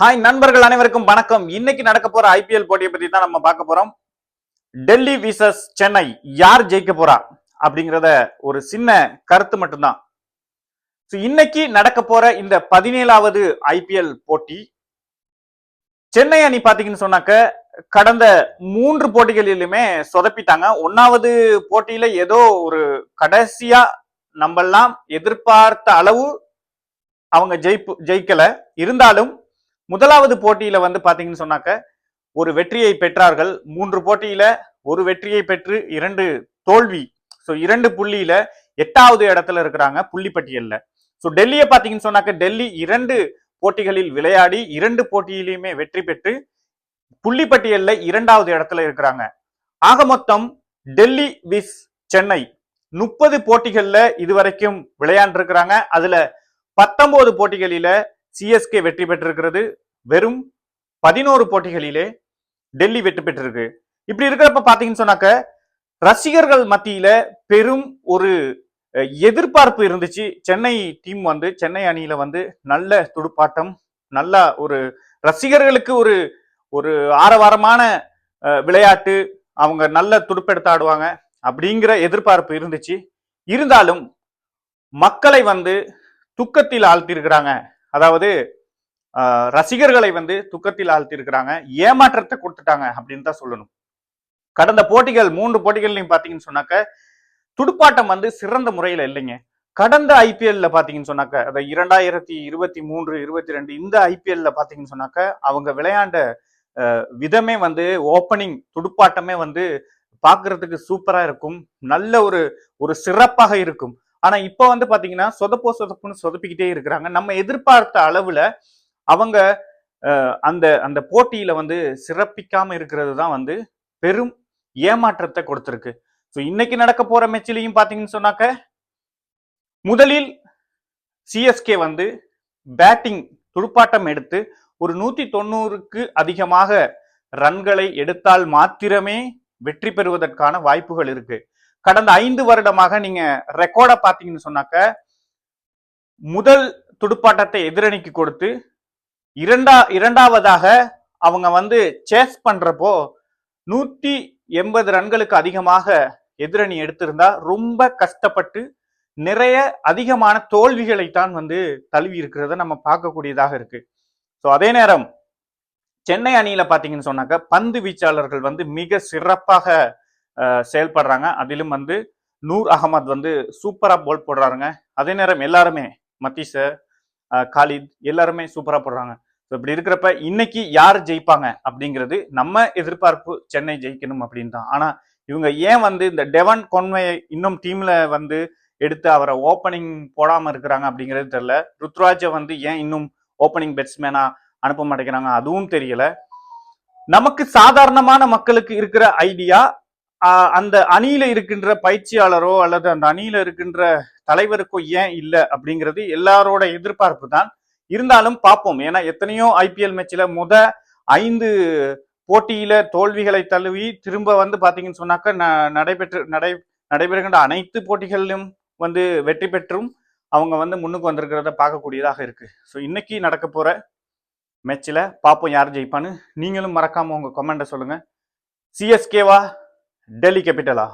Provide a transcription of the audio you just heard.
Hi நண்பர்கள் அனைவருக்கும் வணக்கம். இன்னைக்கு நடக்க போற ஐபிஎல் போட்டியை பத்தி தான் நம்ம பார்க்க போறோம். டெல்லி விசஸ் சென்னை யார் ஜெயிக்க போறா? அப்படிங்கிறத ஒரு சின்ன கருத்து மட்டும்தான். So, இன்னைக்கு நடக்க போற இந்த பதினேழாவது ஐபிஎல் போட்டி சென்னை அணி பாத்தீங்கன்னு சொன்னாக்க கடந்த மூன்று போட்டிகளிலுமே சொதப்பிட்டாங்க. ஒன்னாவது போட்டியில ஏதோ ஒரு கடைசியா நம்மெல்லாம் எதிர்பார்த்த அளவு அவங்க ஜெயிப்பு ஜெயிக்கல. இருந்தாலும் முதலாவது போட்டியில வந்து பாத்தீங்கன்னு சொன்னாக்க ஒரு வெற்றியை பெற்றார்கள். மூன்று போட்டியில ஒரு வெற்றியை பெற்று இரண்டு தோல்வி. ஸோ இரண்டு புள்ளியில எட்டாவது இடத்துல இருக்கிறாங்க புள்ளி பட்டியல்ல ஸோ டெல்லியை பாத்தீங்கன்னு சொன்னாக்க டெல்லி இரண்டு போட்டிகளில் விளையாடி இரண்டு போட்டியிலையுமே வெற்றி பெற்று புள்ளி பட்டியல்ல இரண்டாவது இடத்துல இருக்கிறாங்க. ஆக மொத்தம் டெல்லி விஸ் சென்னை முப்பது போட்டிகள்ல இதுவரைக்கும் விளையாண்டிருக்கிறாங்க. அதுல பத்தொன்பது போட்டிகளில சிஎஸ்கே வெற்றி பெற்றிருக்கிறது. வெறும் பதினோரு போட்டிகளிலே டெல்லி வெற்றி பெற்றிருக்கு. இப்படி இருக்கிறப்ப பாத்தீங்கன்னு சொன்னாக்க ரசிகர்கள் மத்தியில பெரும் ஒரு எதிர்பார்ப்பு இருந்துச்சு. சென்னை டீம் வந்து சென்னை அணியில வந்து நல்ல துடுப்பாட்டம் நல்ல ஒரு ரசிகர்களுக்கு ஒரு ஒரு ஆரவாரமான விளையாட்டு அவங்க நல்ல துடுப்பெடுத்து ஆடுவாங்க அப்படிங்கிற எதிர்பார்ப்பு இருந்துச்சு. இருந்தாலும் மக்களை வந்து துக்கத்தில் ஆழ்த்தியிருக்கிறாங்க. அதாவது ரசிகர்களை வந்து துக்கத்தில் ஆழ்த்தியிருக்கிறாங்க ஏமாற்றத்தை கொடுத்துட்டாங்க அப்படின்னு தான் சொல்லணும். கடந்த போட்டிகள் மூன்று போட்டிகள்லையும் பாத்தீங்கன்னு சொன்னாக்க துடுப்பாட்டம் வந்து சிறந்த முறையில இல்லைங்க. கடந்த ஐபிஎல்ல பாத்தீங்கன்னு சொன்னாக்க அதை இரண்டாயிரத்தி இருபத்தி மூன்று இருபத்தி ரெண்டு இந்த ஐபிஎல்ல பாத்தீங்கன்னு சொன்னாக்க அவங்க விளையாண்ட விதமே வந்து ஓப்பனிங் துடுப்பாட்டமே வந்து பார்க்கறதுக்கு சூப்பரா இருக்கும். நல்ல ஒரு ஒரு சிறப்பாக இருக்கும். ஆனா இப்ப வந்து பாத்தீங்கன்னா சொதப்போ சொதப்புன்னு சொதப்பிக்கிட்டே இருக்கிறாங்க. நம்ம எதிர்பார்த்த அளவுல அவங்க அந்த அந்த போட்டியில வந்து சிறப்பிக்காம இருக்கிறது தான் வந்து பெரும் ஏமாற்றத்தை கொடுத்துருக்கு. ஸோ இன்னைக்கு நடக்க போற மெச்சிலையும் பாத்தீங்கன்னு சொன்னாக்க முதலில் சிஎஸ்கே வந்து பேட்டிங் துடுப்பாட்டம் எடுத்து ஒரு நூத்தி தொண்ணூறுக்கு அதிகமாக ரன்களை எடுத்தால் மாத்திரமே வெற்றி பெறுவதற்கான வாய்ப்புகள் இருக்கு. கடந்த ஐந்து வருடமாக நீங்க ரெக்கார்டை பார்த்தீங்கன்னு சொன்னாக்க முதல் துடுப்பாட்டத்தை எதிரணிக்கு கொடுத்து இரண்டா இரண்டாவதாக அவங்க வந்து சேஸ் பண்றப்போ நூத்தி எண்பது ரன்களுக்கு அதிகமாக எதிரணி எடுத்திருந்தா ரொம்ப கஷ்டப்பட்டு நிறைய அதிகமான தோல்விகளை தான் வந்து தழுவி இருக்கிறத நம்ம பார்க்கக்கூடியதாக இருக்கு. ஸோ அதே நேரம் சென்னை அணியில பாத்தீங்கன்னு சொன்னாக்க பந்து வீச்சாளர்கள் வந்து மிக சிறப்பாக செயல்படுறாங்க. அதிலும் வந்து நூர் அகமது வந்து சூப்பராக போல் போடுறாருங்க. அதே நேரம் எல்லாருமே மத்தீஷ காலித் எல்லாருமே சூப்பராக போடுறாங்க. ஸோ இப்படி இருக்கிறப்ப இன்னைக்கு யார் ஜெயிப்பாங்க? அப்படிங்கிறது நம்ம எதிர்பார்ப்பு சென்னை ஜெயிக்கணும் அப்படின்னு தான். ஆனால் இவங்க ஏன் வந்து இந்த டெவன் கொன்வே இன்னும் டீம்ல வந்து எடுத்து அவரை ஓப்பனிங் போடாமல் இருக்கிறாங்க அப்படிங்கிறது தெரியல. ருத்ராஜை வந்து ஏன் இன்னும் ஓப்பனிங் பேட்ஸ்மேனா அனுப்ப மாட்டேங்கிறாங்க? அதுவும் தெரியல. நமக்கு சாதாரணமான மக்களுக்கு இருக்கிற ஐடியா அந்த அணியில இருக்கின்ற பயிற்சியாளரோ அல்லது அந்த அணியில இருக்கின்ற தலைவருக்கோ ஏன் இல்லை அப்படிங்கிறது எல்லாரோட எதிர்பார்ப்பு தான். இருந்தாலும் பார்ப்போம். ஏன்னா எத்தனையோ ஐபிஎல் மேட்ச்ல முத ஐந்து போட்டியில தோல்விகளை தழுவி திரும்ப வந்து பாத்தீங்கன்னு சொன்னாக்க ந- நடைபெற்று நடை நடைபெறுகின்ற அனைத்து போட்டிகளிலும் வந்து வெற்றி பெற்றும் அவங்க வந்து முன்னுக்கு வந்திருக்கிறத பார்க்கக்கூடியதாக இருக்கு. ஸோ இன்னைக்கு நடக்க போற மேட்ச்ல பார்ப்போம் யார் ஜெயிப்பான்னு. நீங்களும் மறக்காம உங்க கமெண்ட்டை சொல்லுங்க. சிஎஸ்கேவா டெல்லி கேபிட்டலா